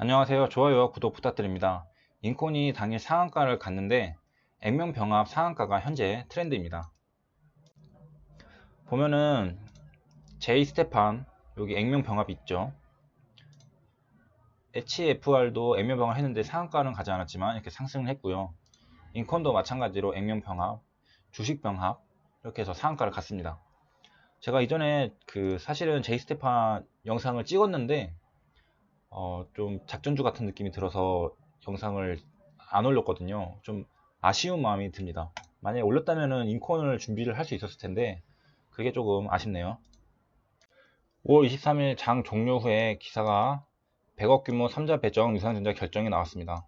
안녕하세요. 좋아요, 구독 부탁드립니다. 인콘이 당일 상한가를 갔는데 액면병합 상한가가 현재 트렌드입니다. 보면은 제이 스테판 여기 액면병합 있죠. HFR도 액면병합 했는데 상한가는 가지 않았지만 이렇게 상승을 했고요. 인콘도 마찬가지로 액면병합, 주식병합 이렇게 해서 상한가를 갔습니다. 제가 이전에 그 사실은 제이 스테판 영상을 찍었는데 어, 좀 작전주 같은 느낌이 들어서 영상을 안 올렸거든요. 좀 아쉬운 마음이 듭니다. 만약에 올렸다면은 인콘을 준비를 할 수 있었을 텐데 그게 조금 아쉽네요. 5월 23일 장 종료 후에 기사가 100억 규모 3자 배정 유상증자 결정이 나왔습니다.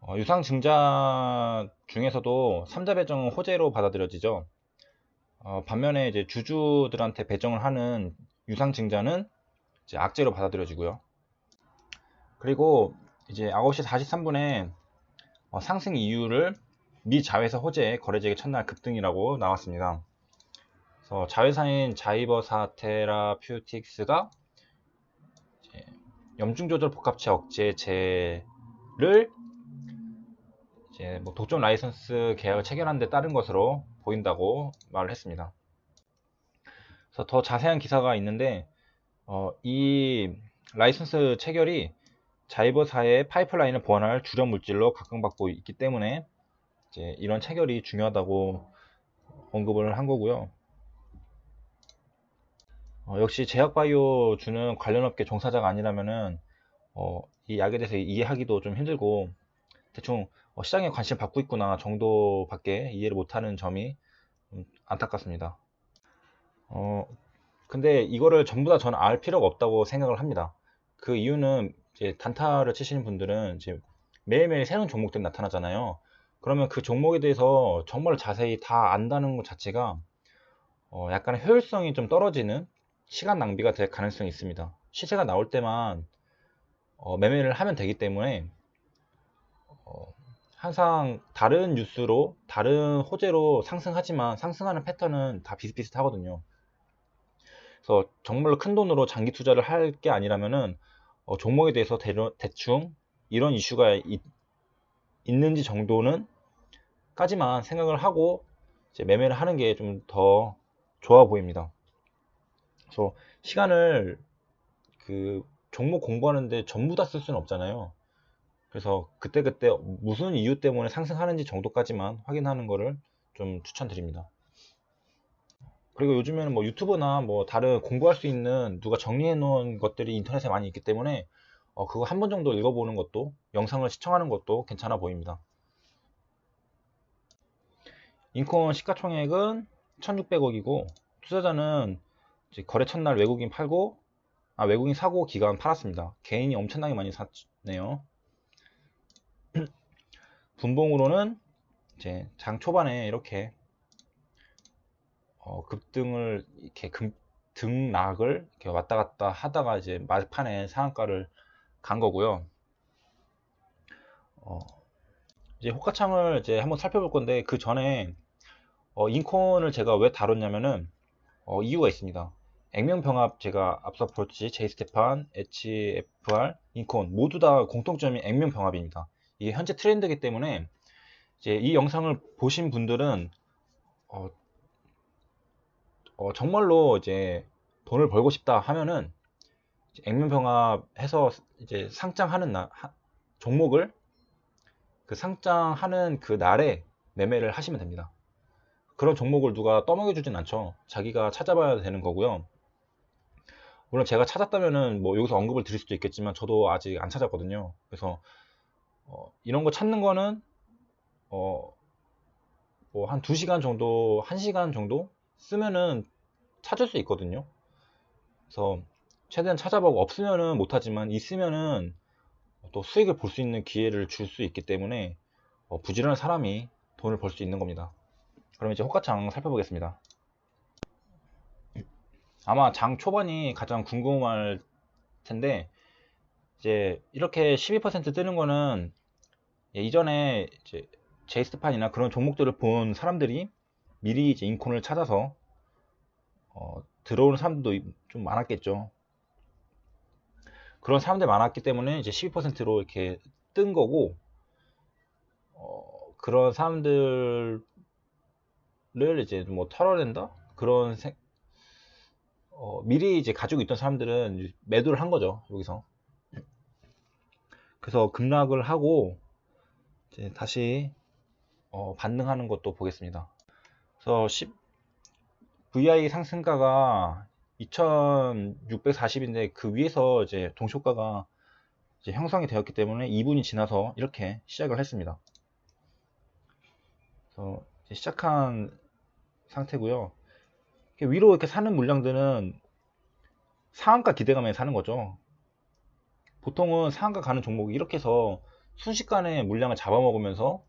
어, 유상증자 중에서도 3자 배정은 호재로 받아들여지죠. 어, 반면에 이제 주주들한테 배정을 하는 유상증자는 이제 악재로 받아들여지고요. 그리고 이제 9시 43분에 어, 상승 이유를 미 자회사 호재 거래액의 첫날 급등이라고 나왔습니다. 그래서 자회사인 자이버사 테라퓨틱스가 염중 조절 복합체 억제제를 이제 뭐 독점 라이선스 계약을 체결한 데 따른 것으로 보인다고 말을 했습니다. 그래서 더 자세한 기사가 있는데 어, 이 라이선스 체결이 자이버사의 파이프라인을 보완할 주력 물질로 각광받고 있기 때문에 이제 이런 체결이 중요하다고 언급을 한 거고요. 어, 역시 제약바이오 주는 관련 업계 종사자가 아니라면은 어, 이 약에 대해서 이해하기도 좀 힘들고 대충 어, 시장에 관심 받고 있구나 정도밖에 이해를 못하는 점이 좀 안타깝습니다. 어, 근데 이거를 전부 다 저는 알 필요가 없다고 생각을 합니다. 그 이유는 이제 단타를 치시는 분들은 이제 매일매일 새로운 종목들이 나타나잖아요. 그러면 그 종목에 대해서 정말 자세히 다 안다는 것 자체가 어, 약간의 효율성이 좀 떨어지는 시간 낭비가 될 가능성이 있습니다. 시세가 나올 때만 어, 매매를 하면 되기 때문에 어, 항상 다른 뉴스로 다른 호재로 상승하지만 상승하는 패턴은 다 비슷비슷하거든요. 그래서 정말로 큰 돈으로 장기 투자를 할 게 아니라면은 어, 종목에 대해서 대충 이런 이슈가 있, 있는지 정도는 까지만 생각을 하고 매매를 하는 게 좀 더 좋아 보입니다. 그래서 시간을 그 종목 공부하는데 전부 다 쓸 수는 없잖아요. 그래서 그때그때 무슨 이유 때문에 상승하는지 정도까지만 확인하는 것을 좀 추천드립니다. 그리고 요즘에는 뭐 유튜브나 뭐 다른 공부할 수 있는 누가 정리해 놓은 것들이 인터넷에 많이 있기 때문에 어, 그거 한 번 정도 읽어보는 것도 영상을 시청하는 것도 괜찮아 보입니다. 인콘 시가총액은 1600억이고 투자자는 거래 첫날 외국인 팔고 아 외국인 사고 기간 팔았습니다. 개인이 엄청나게 많이 샀네요. 분봉으로는 이제 장 초반에 이렇게 어, 급등을 이렇게 금, 등락을 이렇게 왔다 갔다 하다가 이제 말판에 상한가를 간 거고요. 어, 이제 호가창을 이제 한번 살펴볼 건데 그 전에 어, 인콘을 제가 왜 다뤘냐면은 어, 이유가 있습니다. 액면병합 제가 앞서 볼지 제이스테판, HFR, 인콘 모두 다 공통점이 액면병합입니다. 이게 현재 트렌드이기 때문에 이제 이 영상을 보신 분들은 어, 어, 정말로 이제 돈을 벌고 싶다 하면은 액면병합해서 이제 상장하는 나, 하, 종목을 그 상장하는 그 날에 매매를 하시면 됩니다. 그런 종목을 누가 떠먹여 주진 않죠. 자기가 찾아봐야 되는 거고요. 물론 제가 찾았다면은 뭐 여기서 언급을 드릴 수도 있겠지만 저도 아직 안 찾았거든요. 그래서 어, 이런 거 찾는 거는 어, 뭐 한 2시간 정도, 1시간 정도 쓰면은 찾을 수 있거든요. 그래서 최대한 찾아보고 없으면은 못하지만 있으면은 또 수익을 볼 수 있는 기회를 줄 수 있기 때문에 어, 부지런한 사람이 돈을 벌 수 있는 겁니다. 그럼 이제 호가창 살펴보겠습니다. 아마 장 초반이 가장 궁금할 텐데 이제 이렇게 12% 뜨는 거는 예, 이전에 이제 제이스판이나 그런 종목들을 본 사람들이 미리 이제 인콘을 찾아서 어, 들어오는 사람들도 좀 많았겠죠. 그런 사람들이 많았기 때문에 이제 12%로 이렇게 뜬 거고 어, 그런 사람들을 이제 뭐 털어낸다 그런 생- 어, 미리 이제 가지고 있던 사람들은 매도를 한 거죠 여기서 그래서 급락을 하고 이제 다시 어, 반등하는 것도 보겠습니다. 그래서 10, VI 상승가가 2640인데 그 위에서 이제 동시효과가 이제 형성이 되었기 때문에 2분이 지나서 이렇게 시작을 했습니다. 그래서 시작한 상태고요. 이렇게 위로 이렇게 사는 물량들은 상한가 기대감에 사는 거죠. 보통은 상한가 가는 종목이 이렇게 해서 순식간에 물량을 잡아먹으면서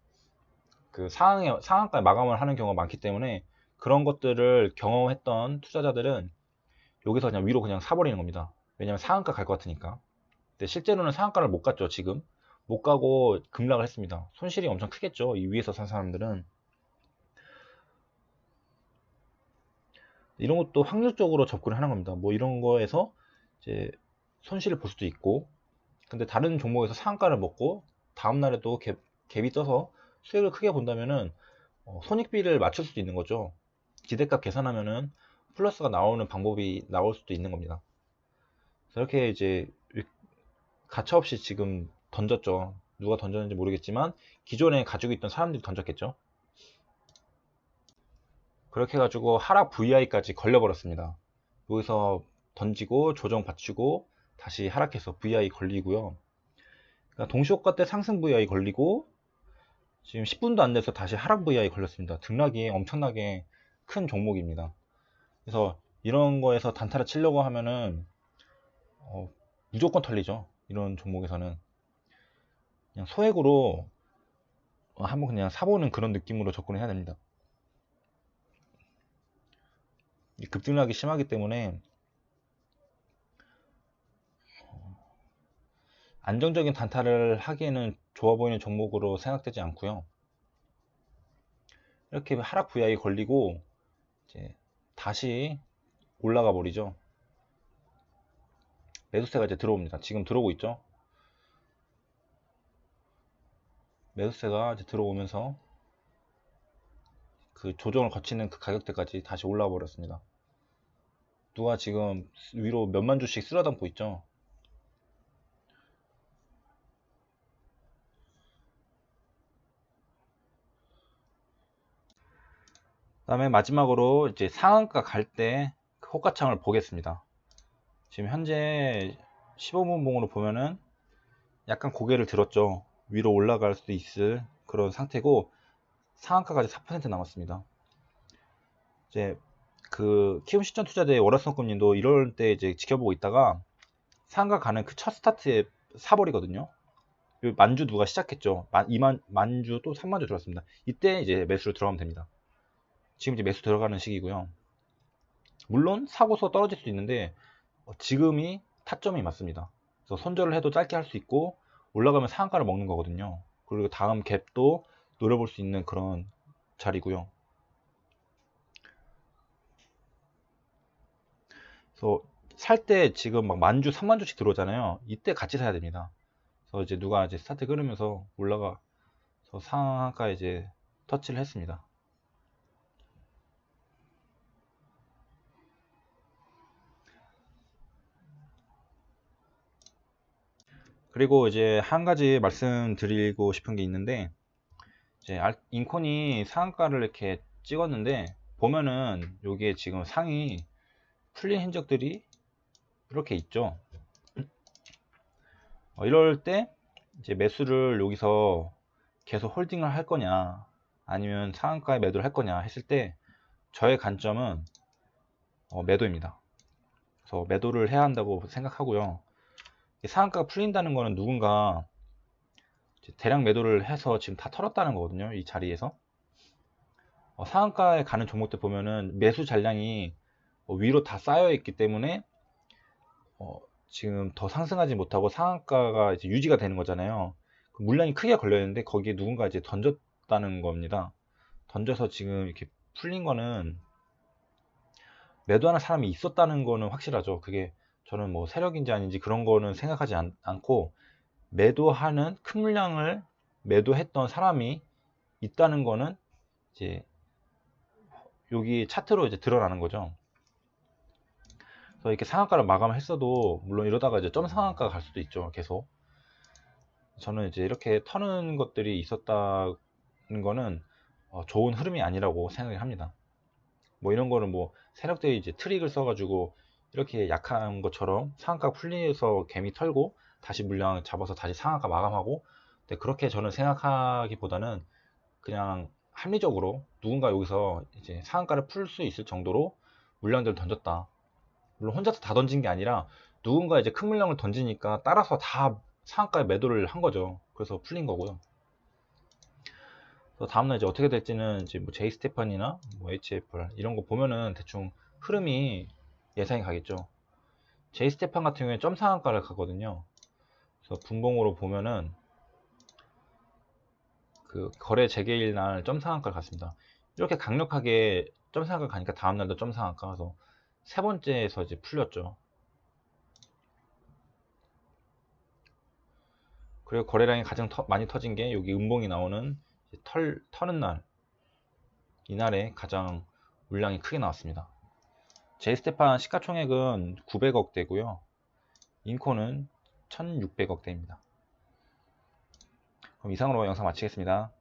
그 상황에, 상한가에 마감을 하는 경우가 많기 때문에 그런 것들을 경험했던 투자자들은 여기서 그냥 위로 그냥 사버리는 겁니다. 왜냐면 상한가 갈 것 같으니까. 근데 실제로는 상한가를 못 갔죠, 지금. 못 가고 급락을 했습니다. 손실이 엄청 크겠죠, 이 위에서 산 사람들은. 이런 것도 확률적으로 접근을 하는 겁니다. 뭐 이런 거에서 이제 손실을 볼 수도 있고, 근데 다른 종목에서 상한가를 먹고 다음 날에도 갭, 갭이 떠서 수익을 크게 본다면은 어, 손익비를 맞출 수도 있는 거죠. 기대값 계산하면은 플러스가 나오는 방법이 나올 수도 있는 겁니다. 이렇게 이제 가차없이 지금 던졌죠. 누가 던졌는지 모르겠지만 기존에 가지고 있던 사람들이 던졌겠죠. 그렇게 해가지고 하락 VI까지 걸려버렸습니다. 여기서 던지고 조정 받치고 다시 하락해서 VI 걸리고요. 그러니까 동시효과 때 상승 VI 걸리고 지금 10분도 안 돼서 다시 하락 VI 걸렸습니다. 등락이 엄청나게 큰 종목입니다. 그래서 이런 거에서 단타를 치려고 하면은 어, 무조건 털리죠. 이런 종목에서는 그냥 소액으로 한번 그냥 사보는 그런 느낌으로 접근을 해야 됩니다. 이 급등락이 심하기 때문에 안정적인 단타를 하기에는 좋아 보이는 종목으로 생각되지 않고요. 이렇게 하락 VI 걸리고 이제 다시 올라가 버리죠. 매수세가 이제 들어옵니다. 지금 들어오고 있죠. 매수세가 이제 들어오면서 그 조정을 거치는 그 가격대까지 다시 올라와 버렸습니다. 누가 지금 위로 몇만 주씩 쓸어담고 있죠. 다음에 마지막으로 이제 상한가 갈 때 호가창을 보겠습니다. 지금 현재 15분 봉으로 보면은 약간 고개를 들었죠. 위로 올라갈 수도 있을 그런 상태고 상한가까지 4% 남았습니다. 이제 그 키움 시전 투자대 월화성금님도 이럴 때 이제 지켜보고 있다가 상한가 가는 그 첫 스타트에 사버리거든요. 만주 누가 시작했죠. 만, 2만 만주 또 3만주 들어왔습니다. 이때 이제 매수를 들어가면 됩니다. 지금 이제 매수 들어가는 시기고요. 물론 사고서 떨어질 수 있는데 어, 지금이 타점이 맞습니다. 그래서 손절을 해도 짧게 할 수 있고 올라가면 상한가를 먹는 거거든요. 그리고 다음 갭도 노려볼 수 있는 그런 자리고요. 그래서 살 때 지금 막 만주, 3만 주씩 들어오잖아요. 이때 같이 사야 됩니다. 그래서 이제 누가 이제 스타트 끊으면서 올라가서 상한가 이제 터치를 했습니다. 그리고 이제 한 가지 말씀드리고 싶은 게 있는데 이제 인콘이 상한가를 이렇게 찍었는데 보면은 여기에 지금 상이 풀린 흔적들이 이렇게 있죠. 어, 이럴 때 이제 매수를 여기서 계속 홀딩을 할 거냐 아니면 상한가에 매도를 할 거냐 했을 때 저의 관점은 어, 매도입니다. 그래서 매도를 해야 한다고 생각하고요. 상한가가 풀린다는 거는 누군가 대량 매도를 해서 지금 다 털었다는 거거든요. 이 자리에서. 어, 상한가에 가는 종목들 보면은 매수 잔량이 어, 위로 다 쌓여 있기 때문에 어, 지금 더 상승하지 못하고 상한가가 이제 유지가 되는 거잖아요. 그 물량이 크게 걸려 있는데 거기에 누군가 이제 던졌다는 겁니다. 던져서 지금 이렇게 풀린 거는 매도하는 사람이 있었다는 거는 확실하죠. 그게 저는 뭐 세력인지 아닌지 그런 거는 생각하지 않, 고 매도하는 큰 물량을 매도했던 사람이 있다는 거는 이제 여기 차트로 이제 드러나는 거죠. 그래서 이렇게 상한가를 마감했어도 물론 이러다가 이제 점 상한가가 갈 수도 있죠. 계속. 저는 이제 이렇게 터는 것들이 있었다는 거는 어, 좋은 흐름이 아니라고 생각을 합니다. 뭐 이런 거는 뭐 세력들이 이제 트릭을 써가지고 이렇게 약한 것처럼 상한가 풀리면서 개미 털고 다시 물량 잡아서 다시 상한가 마감하고 근데 그렇게 저는 생각하기보다는 그냥 합리적으로 누군가 여기서 이제 상한가를 풀 수 있을 정도로 물량들을 던졌다. 물론 혼자서 다 던진 게 아니라 누군가 이제 큰 물량을 던지니까 따라서 다 상한가에 매도를 한 거죠. 그래서 풀린 거고요. 다음날 이제 어떻게 될지는 이제 뭐 제이 스테판이나 뭐 HFR 이런 거 보면은 대충 흐름이 예상이 가겠죠. 제이 스테판 같은 경우에 점 상한가를 가거든요. 그래서 분봉으로 보면은 그 거래 재개일 날 점 상한가를 갔습니다. 이렇게 강력하게 점 상한가 가니까 다음 날도 점 상한가 가서 세 번째에서 이제 풀렸죠. 그리고 거래량이 가장 터- 많이 터진 게 여기 음봉이 나오는 털 터는 날 이날에 가장 물량이 크게 나왔습니다. 제이스테판 시가총액은 900억 대고요. 인코는 1600억 대입니다. 그럼 이상으로 영상 마치겠습니다.